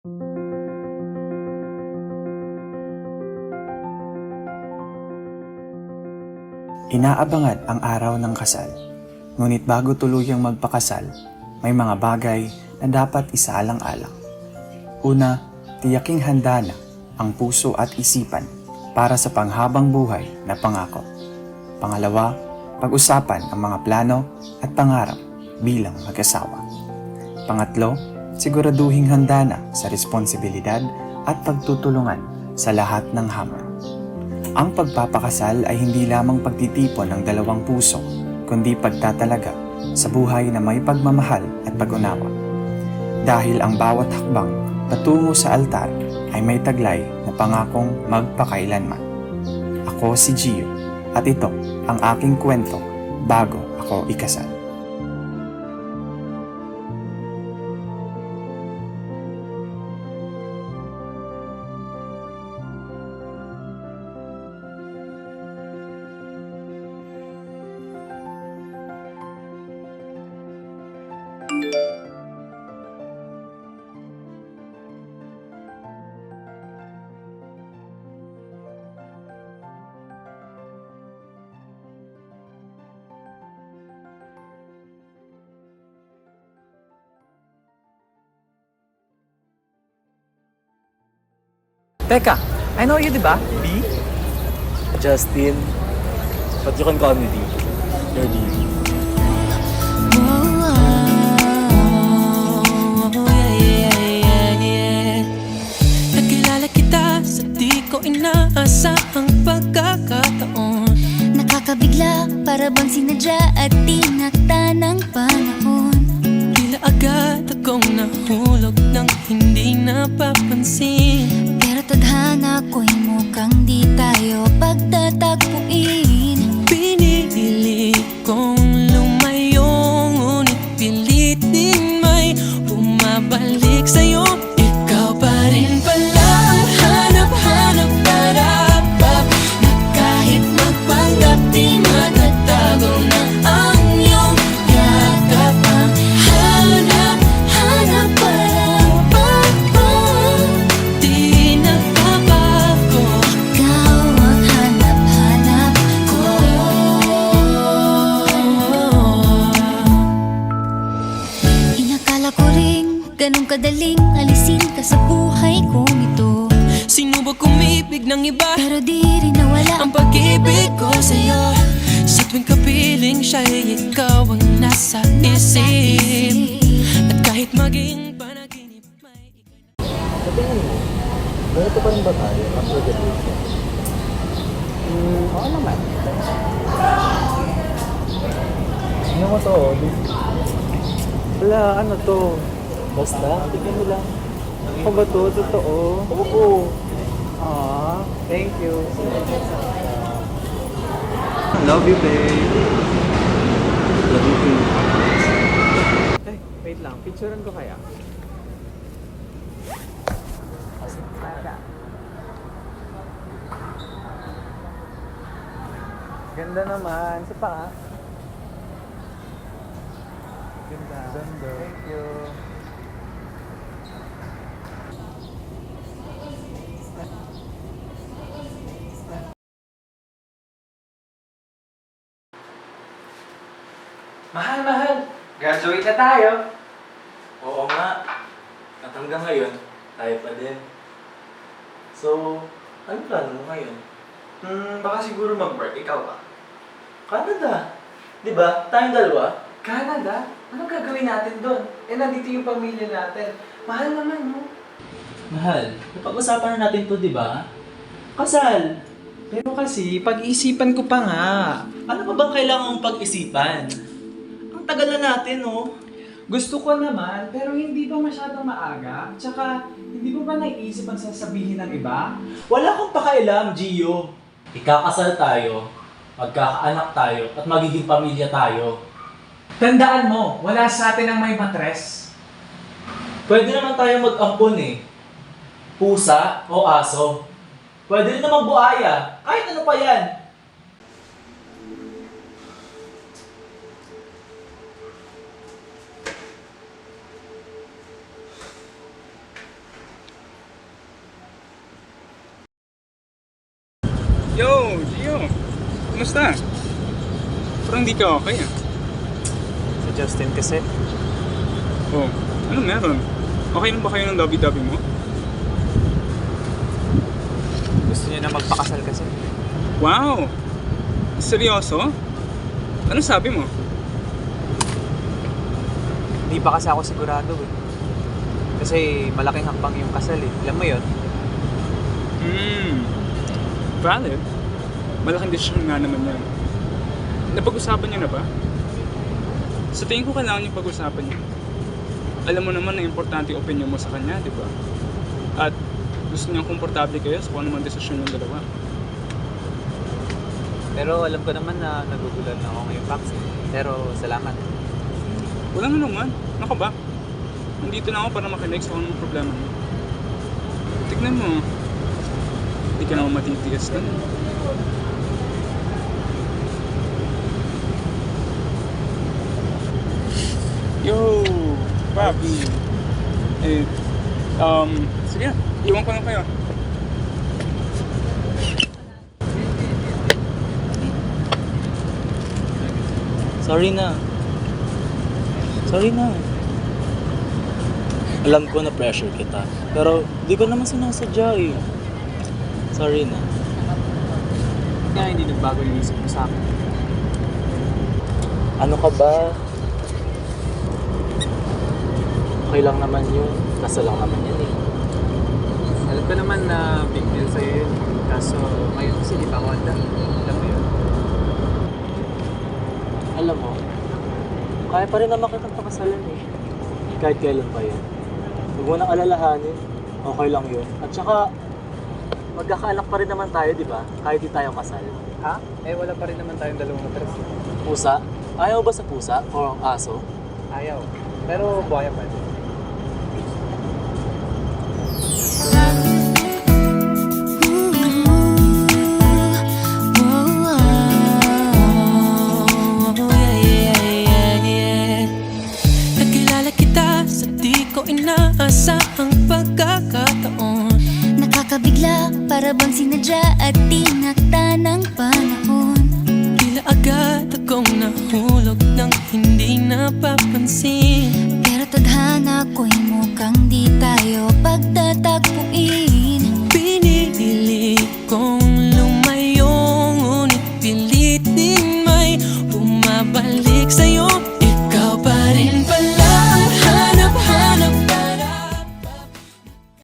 Inaabangan ang araw ng kasal. Ngunit bago tuluyang magpakasal, may mga bagay na dapat isaalang-alang. Una, tiyaking handa na ang puso at isipan para sa panghabang buhay na pangako. Pangalawa, pag-usapan ang mga plano at pangarap bilang mag-asawa. Pangatlo, siguraduhing handa na sa responsibilidad at pagtutulungan sa lahat ng hamon. Ang pagpapakasal ay hindi lamang pagtitipon ng dalawang puso, kundi pagtatalaga sa buhay na may pagmamahal at pag-unawa. Dahil ang bawat hakbang patungo sa altar ay may taglay na pangakong magpakailanman. Ako si Gio at ito ang aking kwento bago ako ikasal. Teka, I know you, di ba? B? Justin, but you can call me D. You're D. Nakilala kita sa di ko inaasahang pagkakataon Nakakabigla para bang sinadya at tinakta ng panahon Tila agad akong nahulog ng hindi napapansin tadhana ko'y mukhang di tayo pagtatagpuin. Pinili kong kumibig ng iba Pero di rin nawala Ang pag-ibig ko sa'yo Sa tuwing kapiling siya ikaw ang nasa isip At kahit maging panaginip may Sa tingin mo, ganito pa rin ba tayo after graduation? Hmm, oo naman. Ano mo to? Wala, ano to? Basta, tignan mo lang. Ako ba to? Totoo? Oo. Aw, thank you. Love you, babe. Love you too. Eh, wait lang. Picturean ko kaya? Ganda naman. Isa pa. Ganda. Ganda. Thank you. Mahal, mahal. Graduate na tayo. Oo nga. At hanggang ngayon, tayo pa din. So, ano plano mo ngayon? Hmm, baka siguro mag-work. Ikaw ba? Canada. Di ba? Tayong dalawa. Canada? Anong gagawin natin doon? Eh, nandito yung pamilya natin. Mahal naman, no? Mahal, napag-usapan na natin to, di ba? Kasal. Pero kasi, pag-iisipan ko pa nga. Ano pa bang kailangan mong pag-isipan? Tagal na natin, oh. Gusto ko naman, pero hindi ba masyadong maaga? Tsaka, hindi mo ba naiisip ang sasabihin ng iba? Wala akong pakialam, Gio. Ikakasal tayo, magkakaanak tayo, at magiging pamilya tayo. Tandaan mo, wala sa atin ang may matres. Pwede naman tayo mag-ampon eh. Pusa o aso. Pwede rin naman buhaya. Kahit ano pa yan. Yo, Gio. Kumusta? Parang di ka okay ah. Si Justin kasi. Oh, ano meron? Okay lang ba kayo ng lovey-dovey mo? Gusto niya na magpakasal kasi. Wow! Seryoso? Ano sabi mo? Hindi pa kasi ako sigurado eh. Kasi malaking hakbang yung kasal eh. Alam mo yun? Hmm. Valid. Malaking desisyon nga naman yan. Napag-usapan niyo na ba? Sa tingin ko kailangan niyo pag-usapan niyo. Alam mo naman na importante yung opinion mo sa kanya, di ba? At gusto niyang komportable kayo sa kung ano man desisyon ng dalawa. Pero alam ko naman na nagugulan na ako ngayon, Pax. eh. Pero salamat. Walang anuman. Nako ba? Nandito na ako para makinig sa kung anong problema mo. Tignan mo. Hindi ka naman matitiis na. Yo! Papi! Eh, um, sige, iwan ko lang kayo. Sorry na. Sorry na. Alam ko na pressure kita. Pero di ko naman sinasadya eh. Sorry na. Kaya hindi nagbago yung isip mo sa akin. Ano ka ba? Okay lang naman yun. Kasal lang naman yan eh. Alam ko naman na big deal sa'yo yun. Kaso ngayon kasi di pa ako handa. Alam mo yun? Alam mo, kaya pa rin naman kitang pakasalan eh. Kahit kailan pa yun. Huwag mo nang alalahanin. Okay lang yun. At saka, magkakaanak pa rin naman tayo, di ba? Kahit di tayo kasal. Ha? Eh wala pa rin naman tayong dalawang matras. Pusa? Ayaw ba sa pusa? O aso? Ayaw. Pero buhaya pa. Nakilala para bang sinadya at tinakta ng panahon. Tila agad akong nahulog ng hindi napapansin. Pero tadhana ko'y mukhang di tayo pag